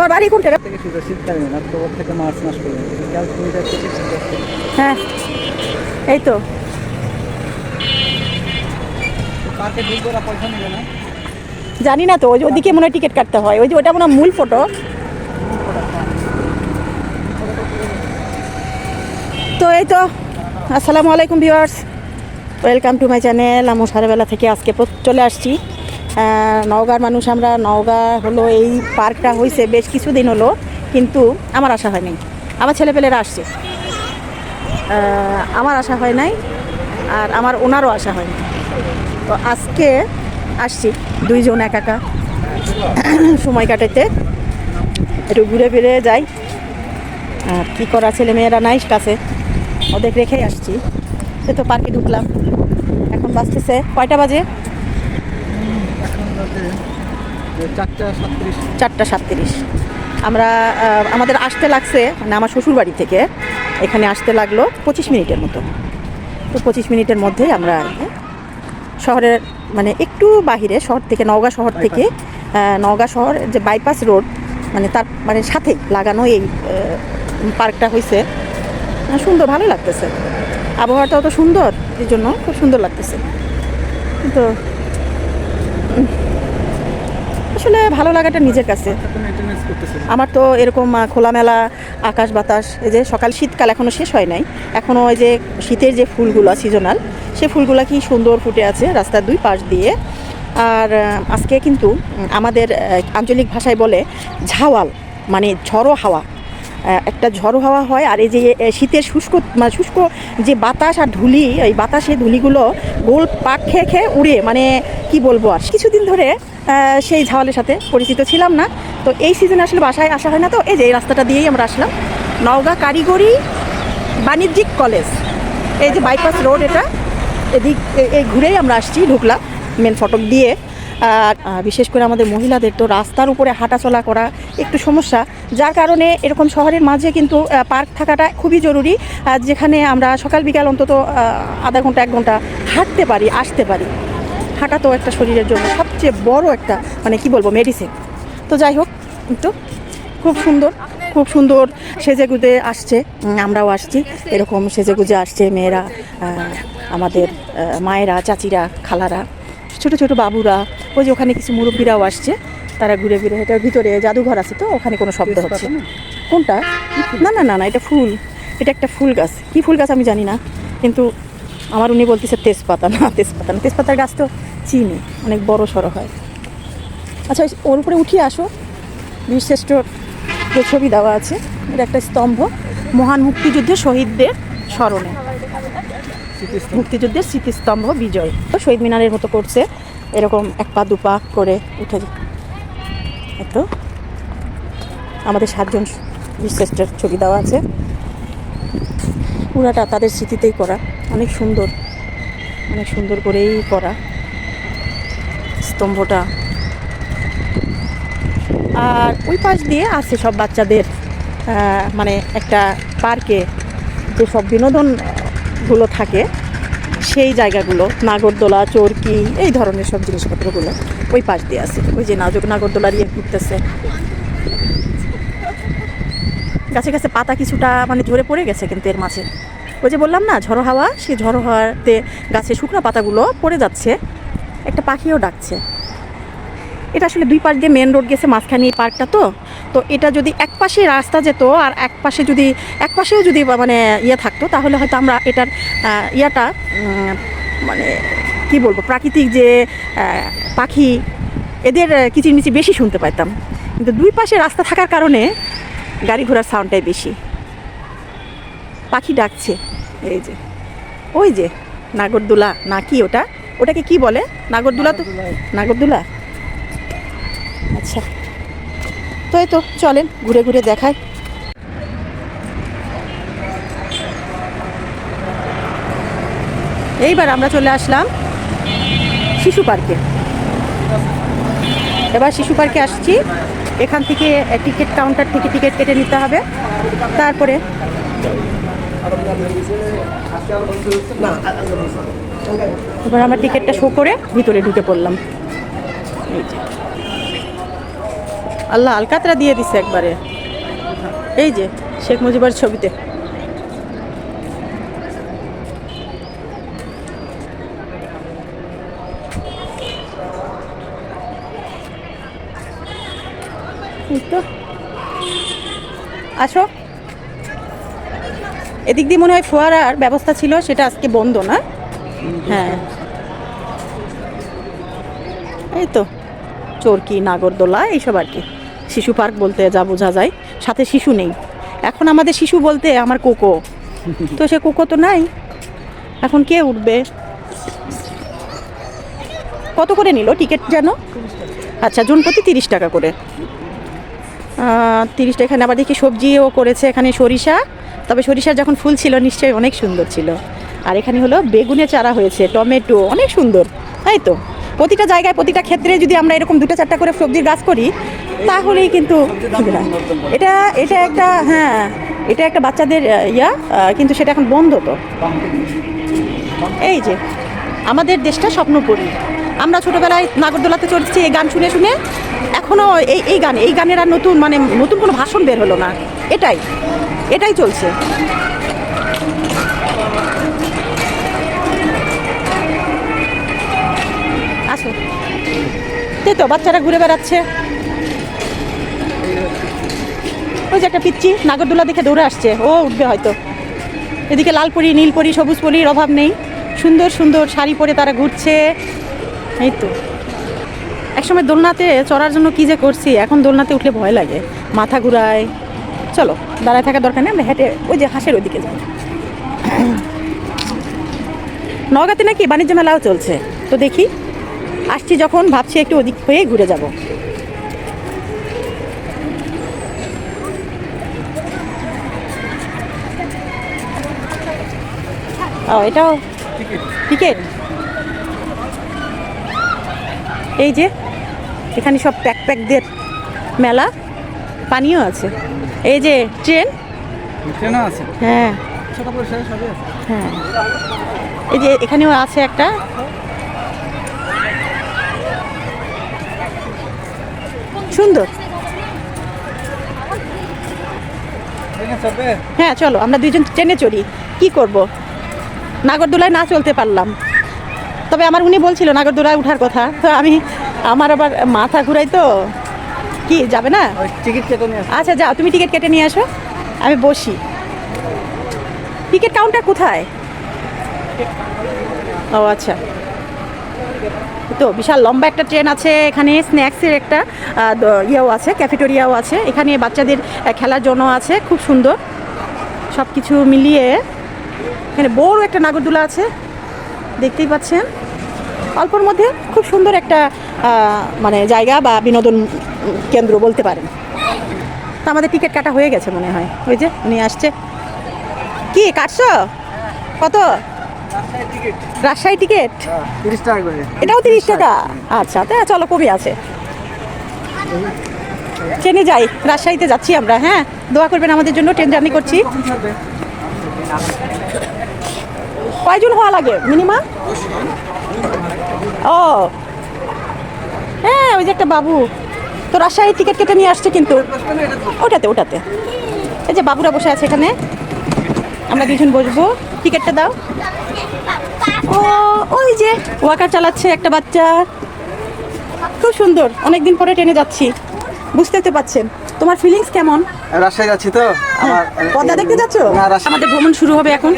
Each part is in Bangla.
তোমার বাড়ি কোনটা? শীতকালীন অক্টোবর থেকে মার্চ মাস পর্যন্ত। ক্যালকুলেটার থেকে শীত হ্যাঁ এই তো। জানি না তো ওই ওদিকে মনে হয় টিকিট কাটতে হয়। ওই যে ওটা মনে হয় মূল ফটো তো এই তো আসসালামু আলাইকুম viewers welcome to my channel আমি সারাবেলা থেকে আজকে চলে আসছি। নওগাঁর মানুষ আমরা, নওগাঁ হলো এই পার্কটা হয়েছে বেশ কিছুদিন হলো, কিন্তু আমার আশা হয় নাই। আমার ছেলেপেলেরা আসছে। আমার আশা হয় নাই, আর আমার ওনারও আশা হয়নি তো আজকে আসছি, দুইজন একা একা। সময় কাটাইতে, একটু ঘুরে ফিরে যাই। আর কী করা ছেলে মেয়েরা নাই কাছে ওদের রেখেই আসছি। সে তো পার্কে ঢুকলাম। এখন বাজতেছে কয়টা বাজে? চারটা সাতত্রিশ। আমরা আমাদের আসতে লাগছে মানে আমার শ্বশুর বাড়ি থেকে এখানে আসতে লাগল পঁচিশ মিনিটের মতো। তো পঁচিশ মিনিটের মধ্যেই আমরা শহরের মানে একটু বাহিরে শহর থেকে নওগাঁ শহর থেকে নওগাঁ শহর যে বাইপাস রোড মানে তার মানে সাথেই লাগানো এই পার্কটা হয়েছে সুন্দর ভালো লাগতেছে। আবহাওয়াটা অত সুন্দর এই জন্য খুব সুন্দর লাগতেছে। উম, আসলে ভালো লাগাটা নিজের কাছে। আমার তো এরকম খোলামেলা আকাশ বাতাস, এই যে সকাল শীতকাল এখনও শেষ হয় নাই। এখনও ওই যে শীতের যে ফুলগুলো সিজনাল সে ফুলগুলো কি সুন্দর ফুটে আছে রাস্তার দুই পাশ দিয়ে। আর আজকে কিন্তু আমাদের আঞ্চলিক ভাষায় বলে ঝাওয়াল মানে ঝড়ো হাওয়া। একটা ঝড়ো হাওয়া হয় আর এই যে শীতের শুষ্ক মানে শুষ্ক যে বাতাস আর ধুলি, এই বাতাসে ধুলিগুলো গোল পাক খেয়ে খেয়ে উড়ে মানে কি বলব আর। কিছুদিন ধরে সেই ঝাওয়ালের সাথে পরিচিত ছিলাম না। তো এই সিজনে আসলে বাসায় আসা হয় না তো, এই যে এই রাস্তাটা দিয়েই আমরা আসলাম। নওগাঁ কারিগরি বাণিজ্যিক কলেজ, এই যে বাইপাস রোড এটা, এদিক এই ঘুরেই আমরা আসছি ঢুকলাম মেন ফটক দিয়ে। বিশেষ করে আমাদের মহিলাদের তো রাস্তার উপরে হাঁটাচলা করা একটু সমস্যা। যার কারণে এরকম শহরের মাঝে কিন্তু পার্ক থাকাটা খুবই জরুরি। যেখানে আমরা সকাল বিকাল অন্তত আধা ঘণ্টা, এক ঘণ্টা হাঁটতে পারি, আসতে পারি। হাঁটা তো একটা শরীরের জন্য সবচেয়ে বড় একটা মানে কি বলব মেডিসিন তো যাই হোক তো খুব সুন্দর খুব সুন্দর সেজে গুজে আসছে আমরাও আসছি। এরকম সেজে গুজে আসছে মেয়েরা আমাদের মায়েরা, চাচিরা, খালারা। ছোট ছোট বাবুরা ওই যে ওখানে কিছু মুরব্বীরাও আসছে তারা ঘুরে ঘুরে এটার ভিতরে জাদুঘর আছে তো ওখানে কোনো শব্দ হচ্ছে। কোনটা? না না না না এটা ফুল এটা একটা ফুল গাছ। কি ফুল গাছ আমি জানি না কিন্তু আমার উনি বলতেছে তেজপাতা। না তেজপাতা না তেজপাতার গাছ তো চিনি অনেক বড় সড়ো হয়। আচ্ছা ওই- ওর উপরে উঠিয়ে আসো বীরশ্রেষ্ঠ যে ছবি দেওয়া আছে এটা একটা স্তম্ভ মহান মুক্তিযুদ্ধে শহীদদের স্মরণে। মুক্তিযুদ্ধের স্মৃতিস্তম্ভ বিজয়। তো শহীদ মিনারের মতো করছে। এরকম এক পা, দু পা করে উঠে তো আমাদের সাতজন বীরশ্রেষ্ঠের ছবি দেওয়া আছে। পুরাটা তাদের স্মৃতিতেই করা। অনেক সুন্দর। অনেক সুন্দর করেই করা স্তম্ভটা। আর ওই পাশ দিয়ে আছে সব বাচ্চাদের মানে একটা পার্কে যে সব বিনোদনগুলো থাকে, সেই জায়গাগুলো, নাগরদোলা, চরকি, এই ধরনের সব জিনিসপত্রগুলো ওই পাশ দিয়ে আছে। ওই যে নাজক নাগরদোলা দিয়ে ঘুরতেছে গাছে গাছে পাতা কিছুটা মানে ঝরে পড়ে গেছে কিন্তু এর মাঝে। ওই যে বললাম না, ঝড়ো হাওয়া, সেই ঝড়ো হাওয়াতে গাছে শুকনো পাতাগুলো পড়ে যাচ্ছে। একটা পাখিও ডাকছে। এটা আসলে দুই পাশ দিয়ে মেন রোড গেছে, মাঝখানে এই পার্কটা তো। তো এটা যদি এক পাশে রাস্তা যেত আর এক পাশে যদি এক পাশেও যদি মানে ইয়ে থাকতো তাহলে হয়তো আমরা এটার ইয়াটা মানে কি বলব প্রাকৃতিক যে পাখি এদের আহ, কিচিরমিচির বেশি শুনতে পাইতাম। কিন্তু দুই পাশে রাস্তা থাকার কারণে গাড়ি ঘোড়ার সাউন্ডটাই বেশি। পাখি ডাকছে এই যে। ওই যে নাগরদোলা না কি ওটা? ওটাকে কি বলে? নাগরদোলা তো নাগরদোলা? আচ্ছা। তো এই তো, চলেন, ঘুরে ঘুরে দেখাই। এইবার আমরা চলে আসলাম শিশু পার্কে। এবার শিশু পার্কে আসছি। এখান থেকে টিকিট কাউন্টার থেকে টিকিট কেটে নিতে হবে। তারপরে এবার আমরা টিকিটটা শো করে ভিতরে ঢুকে পড়লাম। আল্লাহ আলকাতরা দিয়ে দিছে একবারে। এই যে, শেখ মুজিবের ছবিতে। আসো। এদিক দিয়ে মনে হয় ফোয়ারার ব্যবস্থা ছিল, সেটা আজকে বন্ধ না? হ্যাঁ। এই তো, চরকি, নাগরদোলা, এইসব আর কি। শিশু পার্ক বলতে যা বোঝা যায়, সাথে শিশু নেই। এখন আমাদের শিশু বলতে আমার কোকো। তো সে কোকো তো নাই। এখন কে উঠবে? কত করে নিল টিকিট যেন? আচ্ছা জন প্রতি তিরিশ টাকা করে। তিরিশ টাকা। এখানে আবার দেখি সবজিও করেছে এখানে সরিষা। তবে সরিষার যখন ফুল ছিল, নিশ্চয়ই অনেক সুন্দর ছিল। আর এখানে হলো বেগুনের চারা হয়েছে, টমেটো, অনেক সুন্দর। তাই তো? প্রতিটা জায়গায়, প্রতিটা ক্ষেত্রে যদি আমরা এরকম দুটো চারটা করে সবজির গাছ করি, তাহলেই কিন্তু এটা এটা একটা হ্যাঁ এটা একটা বাচ্চাদের ইয়া কিন্তু সেটা এখন বন্ধ তো। এই যে, আমাদের দেশটা স্বপ্নপুরী। আমরা ছোটোবেলায় নাগরদোলাতে চড়ছি, এই গান শুনে শুনে এখনও এই এই গান, এই গানের আর নতুন মানে নতুন কোনো ভাষণ বের হলো না। এটাই এটাই চলছে। তাই তো, বাচ্চারা ঘুরে বেড়াচ্ছে। ওই যে একটা পিচ্ছি নাগরদোলা দেখে দৌড়ে আসছে, ও উঠবে হয়তো। এদিকে লাল পরি, নীল পরি, সবুজ পরির অভাব নেই। সুন্দর সুন্দর শাড়ি পরে তারা ঘুরছে। এই তো। একসময় দোলনাতে চড়ার জন্য কি যে করছি, এখন দোলনাতে উঠলে ভয় লাগে। মাথা ঘুরায়। চলো, দাঁড়ায় থাকার দরকার নেই, আমরা হেঁটে ওই যে হাঁসের ওইদিকে যাই। নগাতে নাকি বাণিজ্য মেলাও চলছে, তো দেখি। আসছি যখন ভাবছি একটু ওদিক হয়ে ঘুরে যাব। ও এটাও টিকিট এই যে এখানে সব প্যাক প্যাকদের মেলা পানিও আছে। এই যে ট্রেন। ট্রেনও আছে। হ্যাঁ। হ্যাঁ। এই যে এখানেও আছে একটা। সুন্দর। হ্যাঁ চলো আমরা দুইজন ট্রেনে চড়ি। কি করব? নাগরদোলায় না চলতে পারলাম। তবে আমার উনি বলছিল নাগরদোলায় ওঠার কথা। তো আমি আমার আবার মাথা ঘুরাই তো। কি যাবে না? টিকিট কেটে নিয়ে আচ্ছা যাও তুমি টিকিট কেটে নিয়ে আসো। আমি বসি। টিকিট কাউন্টার কোথায়? ও আচ্ছা। তো বিশাল লম্বা একটা ট্রেন আছে এখানে, স্ন্যাক্সের একটা ইয়েও আছে, ক্যাফেটোরিয়াও আছে। এখানে বাচ্চাদের খেলার জন্য আছে, খুব সুন্দর। সব কিছু মিলিয়ে এখানে বড় একটা নাগরদোলা আছে, দেখতেই পাচ্ছেন। অল্পর মধ্যে খুব সুন্দর একটা মানে জায়গা বা বিনোদন কেন্দ্র বলতে পারেন। তো আমাদের টিকিট কাটা হয়ে গেছে মনে হয়। ওই যে উনি আসছে। কি, কাটছো? কত? রাজশাহী টিকিট হ্যাঁ তিরিশ টাকা করে। এটাও তিরিশ টাকা। আচ্ছা তা চলো কবি আছে। ট্রেনে যাই রাজশাহীতে যাচ্ছি আমরা হ্যাঁ? দোয়া করবেন আমাদের জন্য ট্রেন জার্নি করছি। কয়জন হওয়া লাগে? মিনিমাম? ও। হ্যাঁ ওই যে একটা বাবু। তো রাজশাহীর টিকিট কেটে নিয়ে আসছে কিন্তু। ওটাতে ওটাতে। এই যে বাবুরা বসে আছে এখানে। আমরা দুজন বসবো। টিকিটটা দাও। ও ওই যে ওয়াকার চালাচ্ছে একটা বাচ্চা। খুব সুন্দর অনেকদিন পরে ট্রেনে যাচ্ছি। বুঝতে তো পাচ্ছেন তোমার ফিলিংস কেমন? রাজশাহী যাচ্ছি তো আমার পদ্মা দেখতে যাচ্ছ? আমাদের ভ্রমণ শুরু হবে এখন।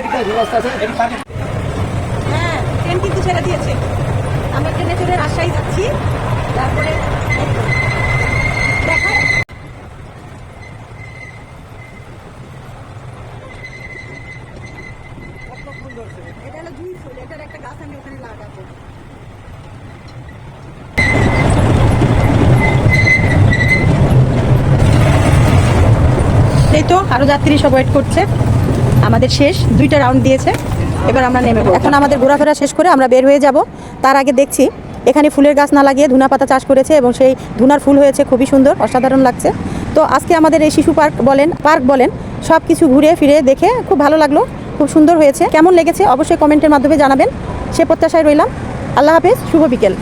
হ্যাঁ ট্রেন কিন্তু ছেড়ে দিয়েছে। আমরা ট্রেনে চড়ে রাজশাহী যাচ্ছি তারপরে দেখা এটা হলো জুঁই ফুল এটার একটা গাছ আমি ওখানে লাগাবো। তো আরও যাত্রী সব ওয়েট করছে। আমাদের শেষ, দুইটা রাউন্ড দিয়েছে। এবার আমরা নেমে এখন আমাদের ঘোরাফেরা শেষ করে আমরা বের হয়ে যাব। তার আগে দেখছি, এখানে ফুলের গাছ না লাগিয়ে ধুনা পাতা চাষ করেছে এবং সেই ধুনার ফুল হয়েছে খুবই সুন্দর, অসাধারণ লাগছে। তো আজকে আমাদের এই শিশু পার্ক বলেন পার্ক বলেন সব কিছু ঘুরে ফিরে দেখে খুব ভালো লাগল। খুব সুন্দর হয়েছে। কেমন লেগেছে অবশ্যই কমেন্টের মাধ্যমে জানাবেন। সে প্রত্যাশায় রইলাম। আল্লাহ হাফেজ, শুভ বিকেল।